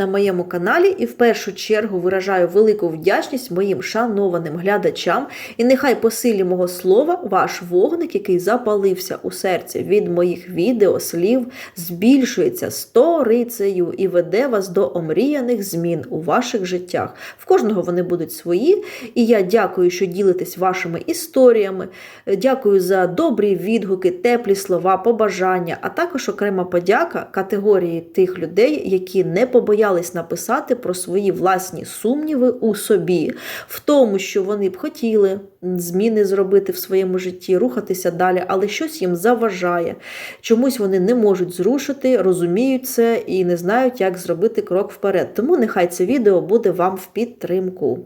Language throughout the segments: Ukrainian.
на моєму каналі і в першу чергу виражаю велику вдячність моїм шанованим глядачам. І нехай по силі мого слова ваш вогник, який запалився у серці від моїх відео, слів, збільшується сторицею і веде вас до омріяних змін у ваших життях. В кожного вони будуть свої. І я дякую, що ділитесь вашими історіями. Дякую за добрі відгуки, теплі слова, побажання, а також окрема подяка категорії тих людей, які не побоялись написати про свої власні сумніви у собі, в тому, що вони б хотіли зміни зробити в своєму житті, рухатися далі, але щось їм заважає. Чомусь вони не можуть зрушити, розуміють це і не знають, як зробити крок вперед. Тому нехай це відео буде вам в підтримку.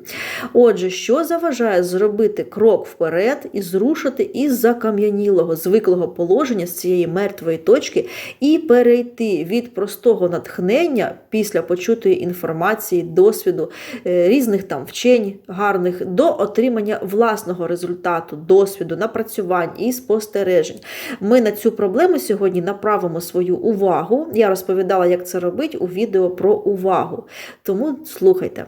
Отже, що заважає зробити крок вперед і зрушити із закам'янілого, звиклого положення з цієї мертвої точки і перейти від простого натхнення після почутої інформації, досвіду, е, різних там вчень гарних до отримання власного результату, досвіду, напрацювань і спостережень. Ми на цю проблему сьогодні направимо свою увагу. Я розповідала, як це робити у відео про увагу. Тому слухайте.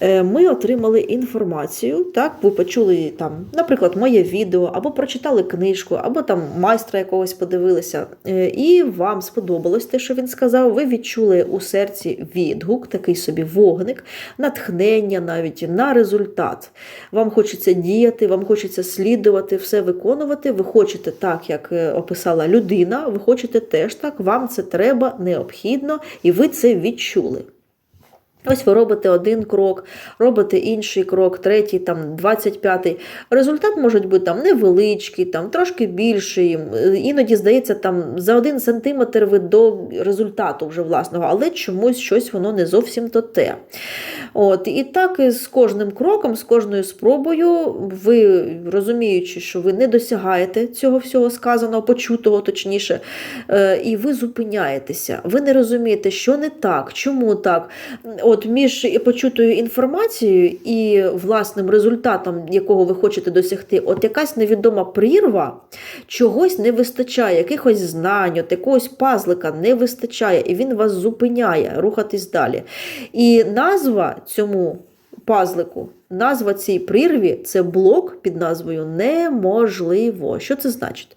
Е, Ми отримали інформацію, так, ви почули там, наприклад, моє відео, або прочитали книжку, або там майстра якогось подивилися, е, і вам сподобалось те, що він сказав. Ви відчули у серці відгук, такий собі вогник, натхнення навіть на результат. Вам хочеться діяти, вам хочеться слідувати, все виконувати. Ви хочете так, як е, описала людина, ви хочете теж так, вам це треба, необхідно, і ви це відчули. Ось ви робите один крок, робите інший крок, третій, там, 25-й. Результат може бути там невеличкий, там, трошки більший. Іноді, здається, там, за один сантиметр ви до результату вже власного, але чомусь щось воно не зовсім то те. От, І так з кожним кроком, з кожною спробою, ви розуміючи, що ви не досягаєте цього всього сказаного, почутого точніше, е, і ви зупиняєтеся. Ви не розумієте, що не так, чому так. От між почутою інформацією і власним результатом, якого ви хочете досягти, от якась невідома прірва, чогось не вистачає, якихось знань, от якогось пазлика не вистачає, і він вас зупиняє рухатись далі. І назва цьому пазлику. Назва цій прірві це блок під назвою неможливо. Що це значить?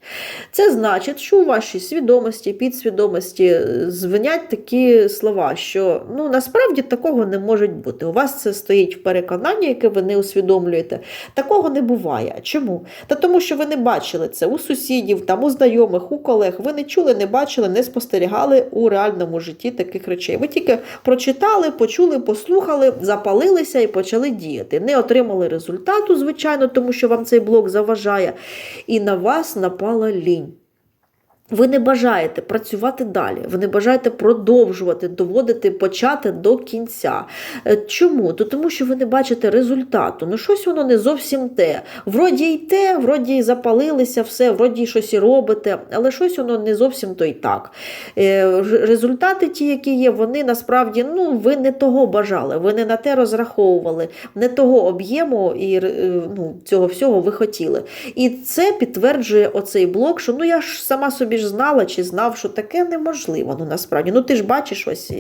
Це значить, що у вашій свідомості, підсвідомості звенять такі слова, що ну, насправді такого не може бути. У вас це стоїть в переконанні, яке ви не усвідомлюєте. Такого не буває. Чому? Та тому, що ви не бачили це у сусідів, там, у знайомих, у колег. Ви не чули, не бачили, не спостерігали у реальному житті таких речей. Ви тільки прочитали, почули, послухали, запалилися і почали діяти не отримали результату, звичайно, тому що вам цей блок заважає, і на вас напала лінь. Ви не бажаєте працювати далі, ви не бажаєте продовжувати, доводити, почати до кінця. Е, Чому? То тому що ви не бачите результату. Ну, щось воно не зовсім те. Вроді й те, вроді й запалилися, все, вроді й щось і робите, але щось воно не зовсім то й так. Е, Результати, ті, які є, вони насправді ну, ви не того бажали, ви не на те розраховували, не того об'єму і е, ну, цього всього ви хотіли. І це підтверджує оцей блок, що ну я ж сама собі ж знала чи знав, що таке неможливо. Ну насправді, ну ти ж бачиш, ось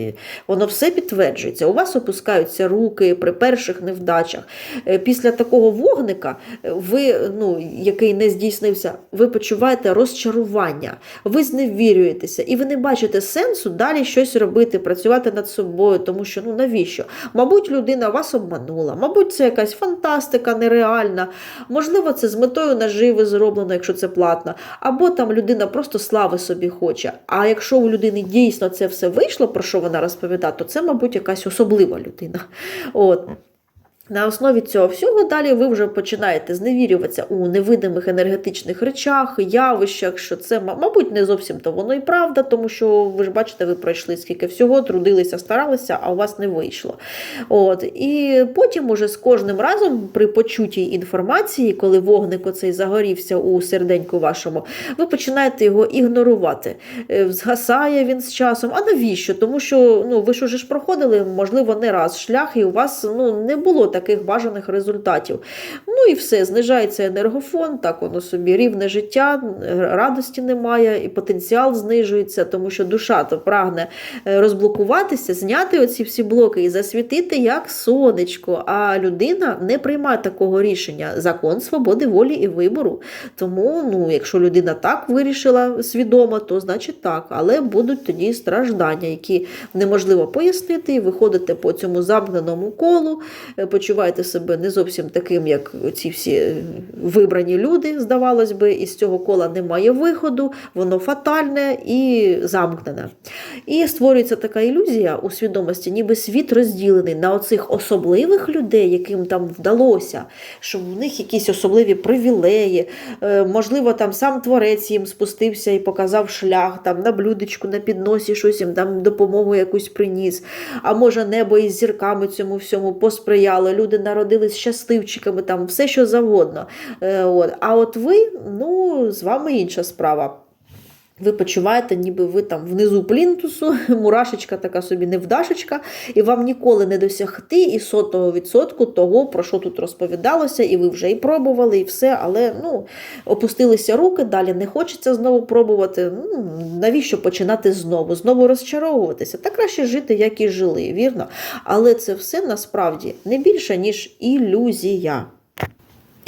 воно все підтверджується. У вас опускаються руки при перших невдачах. Е, Після такого вогника, е, ви, ну, який не здійснився, ви почуваєте розчарування, ви зневірюєтеся, і ви не бачите сенсу далі щось робити, працювати над собою, тому що ну навіщо? Мабуть, людина вас обманула, мабуть, це якась фантастика нереальна, можливо, це з метою наживи зроблено, якщо це платно, або там людина просто слави собі хоче. А якщо у людини дійсно це все вийшло, про що вона розповідає, то це, мабуть, якась особлива людина. От. На основі цього всього далі ви вже починаєте зневірюватися у невидимих енергетичних речах, явищах, що це, мабуть, не зовсім то воно і правда, тому що ви ж бачите, ви пройшли скільки всього, трудилися, старалися, а у вас не вийшло. От. І потім, уже з кожним разом, при почутій інформації, коли вогник оцей загорівся у серденьку вашому, ви починаєте його ігнорувати. Е, Згасає він з часом. А навіщо? Тому що ну, ви ж уже ж проходили, можливо, не раз шлях, і у вас ну, не було таких бажаних результатів. Ну і все, знижається енергофон, так воно собі рівне життя, радості немає, і потенціал знижується, тому що душа то прагне е, розблокуватися, зняти оці всі блоки і засвітити як сонечко. А людина не приймає такого рішення. Закон свободи волі і вибору. Тому, ну, якщо людина так вирішила свідомо, то значить так. Але будуть тоді страждання, які неможливо пояснити, і виходите по цьому замкненому колу, е, почуваєте себе не зовсім таким, як ці всі вибрані люди, здавалось би, і з цього кола немає виходу, воно фатальне і замкнене. І створюється така ілюзія у свідомості, ніби світ розділений на оцих особливих людей, яким там вдалося, що в них якісь особливі привілеї. Е, Можливо, там сам творець їм спустився і показав шлях, там на блюдечку, на підносі щось їм там допомогу якусь приніс. А може, небо із зірками цьому всьому посприяло. Люди народились щасливчиками, там все що завгодно. Е, От. А от ви, ну, з вами інша справа. Ви почуваєте, ніби ви там внизу плінтусу, мурашечка така собі невдашечка, і вам ніколи не досягти і сотого відсотку того, про що тут розповідалося, і ви вже і пробували, і все, але ну, опустилися руки, далі не хочеться знову пробувати. Ну, навіщо починати знову? Знову розчаровуватися? Та краще жити, як і жили, вірно? Але це все насправді не більше, ніж ілюзія.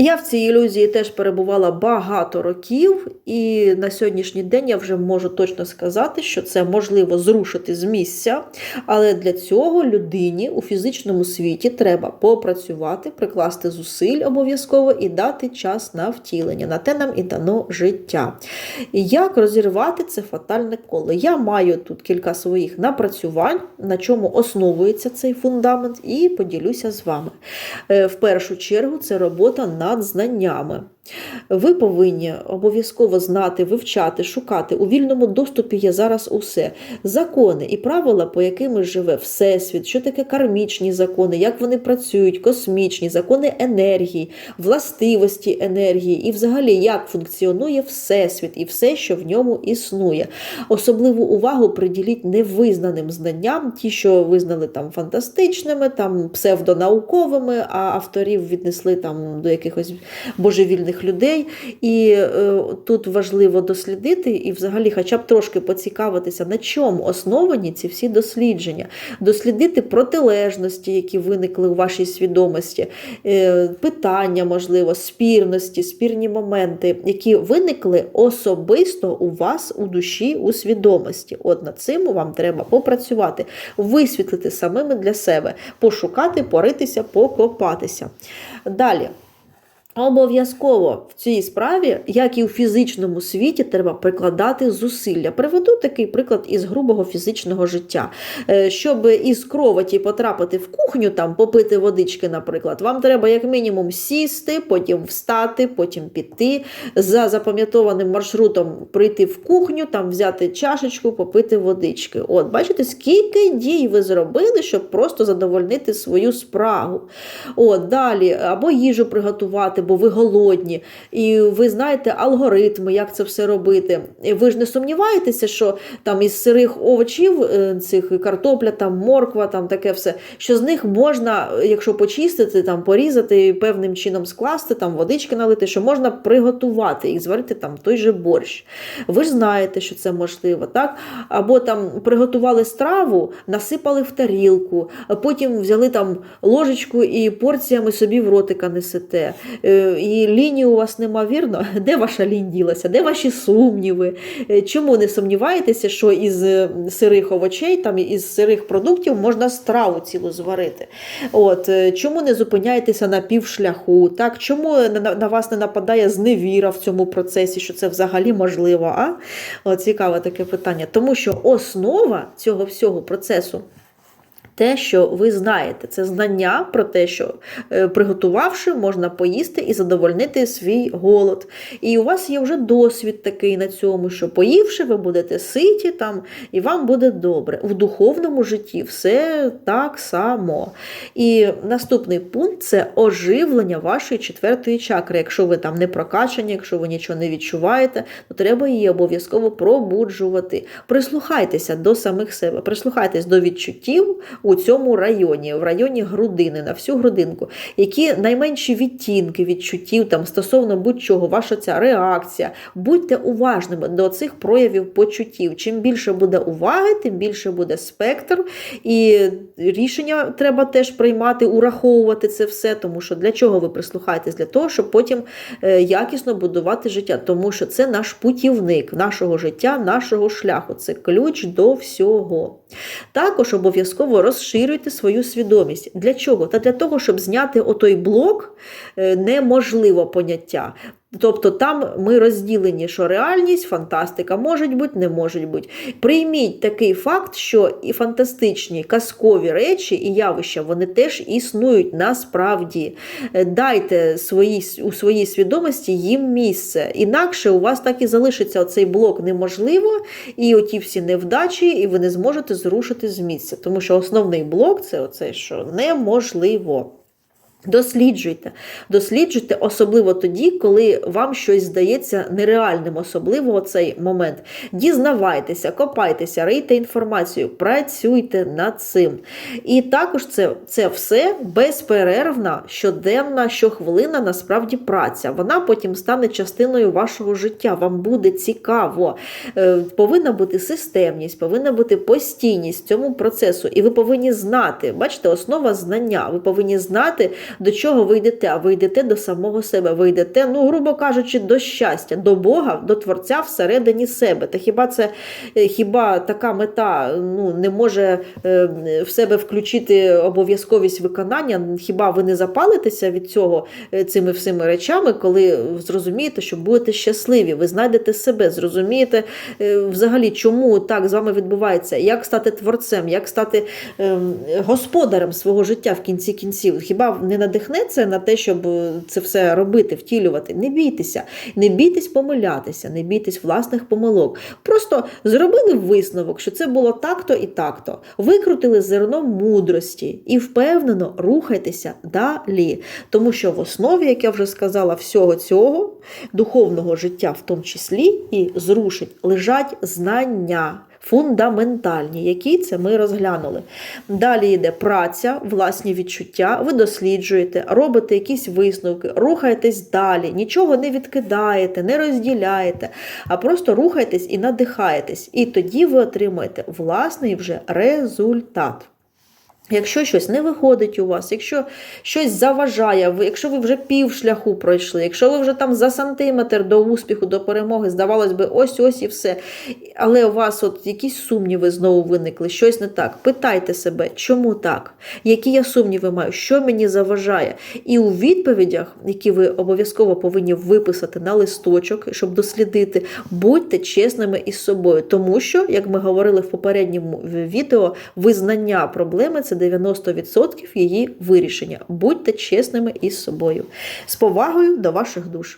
Я в цій ілюзії теж перебувала багато років, і на сьогоднішній день я вже можу точно сказати, що це можливо зрушити з місця, але для цього людині у фізичному світі треба попрацювати, прикласти зусиль обов'язково і дати час на втілення. На те нам і дано життя. І як розірвати це фатальне коло? Я маю тут кілька своїх напрацювань, на чому основується цей фундамент, і поділюся з вами. Е, В першу чергу це робота над знаннями. Ви повинні обов'язково знати, вивчати, шукати. У вільному доступі є зараз усе. Закони і правила, по яким живе Всесвіт, що таке кармічні закони, як вони працюють, космічні, закони енергії, властивості енергії, і взагалі як функціонує Всесвіт і все, що в ньому існує. Особливу увагу приділіть невизнаним знанням, ті, що визнали там фантастичними, там псевдонауковими, а авторів віднесли там до якихось божевільних людей. І е, тут важливо дослідити і взагалі хоча б трошки поцікавитися, на чому основані ці всі дослідження, дослідити протилежності, які виникли у вашій свідомості, е, питання, можливо, спірності, спірні моменти, які виникли особисто у вас у душі, у свідомості. От над цим вам треба попрацювати, висвітлити самими для себе, пошукати, поритися, покопатися. Далі. Обов'язково в цій справі, як і у фізичному світі, треба прикладати зусилля. Приведу такий приклад із грубого фізичного життя. Е, Щоб із кроваті потрапити в кухню, там попити водички, наприклад, вам треба як мінімум сісти, потім встати, потім піти за запам'ятованим маршрутом прийти в кухню, там взяти чашечку, попити водички. От, бачите, скільки дій ви зробили, щоб просто задовольнити свою спрагу. От, далі, або їжу приготувати бо ви голодні, і ви знаєте алгоритми, як це все робити. І ви ж не сумніваєтеся, що там із сирих овочів, е, цих картопля, там морква, там таке все, що з них можна, якщо почистити, там порізати певним чином скласти, там водички налити, що можна приготувати і зварити там той же борщ. Ви ж знаєте, що це можливо, так? Або там приготували страву, насипали в тарілку, потім взяли там ложечку і порціями собі в ротика несете. Е, І лінії у вас нема, вірно? Де ваша лінь ділася? Де ваші сумніви? Е, Чому не сумніваєтеся, що із е, сирих овочей, там із сирих продуктів можна страву цілу зварити? От чому не зупиняєтеся на півшляху? Так, чому на, вас не нападає зневіра в цьому процесі, що це взагалі можливо? А? От, цікаве таке питання. Тому що основа цього всього процесу. Те, що ви знаєте, це знання про те, що е, приготувавши, можна поїсти і задовольнити свій голод. І у вас є вже досвід такий на цьому, що поївши, ви будете ситі там, і вам буде добре. В духовному житті все так само. І наступний пункт це оживлення вашої четвертої чакри. Якщо ви там не прокачані, якщо ви нічого не відчуваєте, то треба її обов'язково пробуджувати. Прислухайтеся до самих себе, прислухайтесь до відчуттів у цьому районі, в районі грудини, на всю грудинку, які найменші відтінки відчуттів там стосовно будь-чого, ваша ця реакція. Будьте уважними до цих проявів почуттів. Чим більше буде уваги, тим більше буде спектр, і рішення треба теж приймати, ураховувати це все, тому що для чого ви прислухаєтесь? Для того, щоб потім е, якісно будувати життя, тому що це наш путівник нашого життя, нашого шляху, це ключ до всього. Також обов'язково розширюйте свою свідомість. Для чого? Та для того, щоб зняти отой блок е, неможливо поняття. Тобто там ми розділені, що реальність, фантастика можуть бути, не можуть бути. Прийміть такий факт, що і фантастичні казкові речі і явища вони теж існують насправді. Е, Дайте свої, у своїй свідомості їм місце. Інакше у вас так і залишиться оцей блок неможливо, і оті всі невдачі, і ви не зможете зрушити з місця. Тому що основний блок це оце, що неможливо. Досліджуйте, досліджуйте, особливо тоді, коли вам щось здається нереальним, особливо цей момент. Дізнавайтеся, копайтеся, рийте інформацію, працюйте над цим. І також це, це все безперервна, щоденна, щохвилина, насправді праця. Вона потім стане частиною вашого життя. Вам буде цікаво. Е, Повинна бути системність, повинна бути постійність цьому процесу. І ви повинні знати, бачите, основа знання. Ви повинні знати до чого ви йдете, а ви йдете до самого себе. Ви йдете, ну, грубо кажучи, до щастя, до Бога, до Творця всередині себе. Та хіба це е, хіба така мета ну, не може е, в себе включити обов'язковість виконання? Хіба ви не запалитеся від цього е, цими всіми речами, коли зрозумієте, що будете щасливі, ви знайдете себе, зрозумієте взагалі, чому так з вами відбувається, як стати творцем, як стати е, господарем свого життя в кінці кінців? Хіба не надихнеться на те, щоб це все робити, втілювати? Не бійтеся, не бійтесь помилятися, не бійтесь власних помилок. Просто зробили висновок, що це було так-то і так-то. Викрутили зерно мудрості і впевнено рухайтеся далі. Тому що в основі, як я вже сказала, всього цього духовного життя, в тому числі і зрушить, лежать знання. Фундаментальні, які це ми розглянули. Далі йде праця, власні відчуття, ви досліджуєте, робите якісь висновки, рухаєтесь далі, нічого не відкидаєте, не розділяєте, а просто рухаєтесь і надихаєтесь. І тоді ви отримаєте власний вже результат. Якщо щось не виходить у вас, якщо щось заважає, якщо ви вже пів шляху пройшли, якщо ви вже там за сантиметр до успіху, до перемоги, здавалось би, ось ось і все. Але у вас от якісь сумніви знову виникли, щось не так. Питайте себе, чому так? Які я сумніви маю, що мені заважає? І у відповідях, які ви обов'язково повинні виписати на листочок, щоб дослідити, будьте чесними із собою. Тому що, як ми говорили в попередньому відео, визнання проблеми це 90% її вирішення. Будьте чесними із собою. З повагою до ваших душ.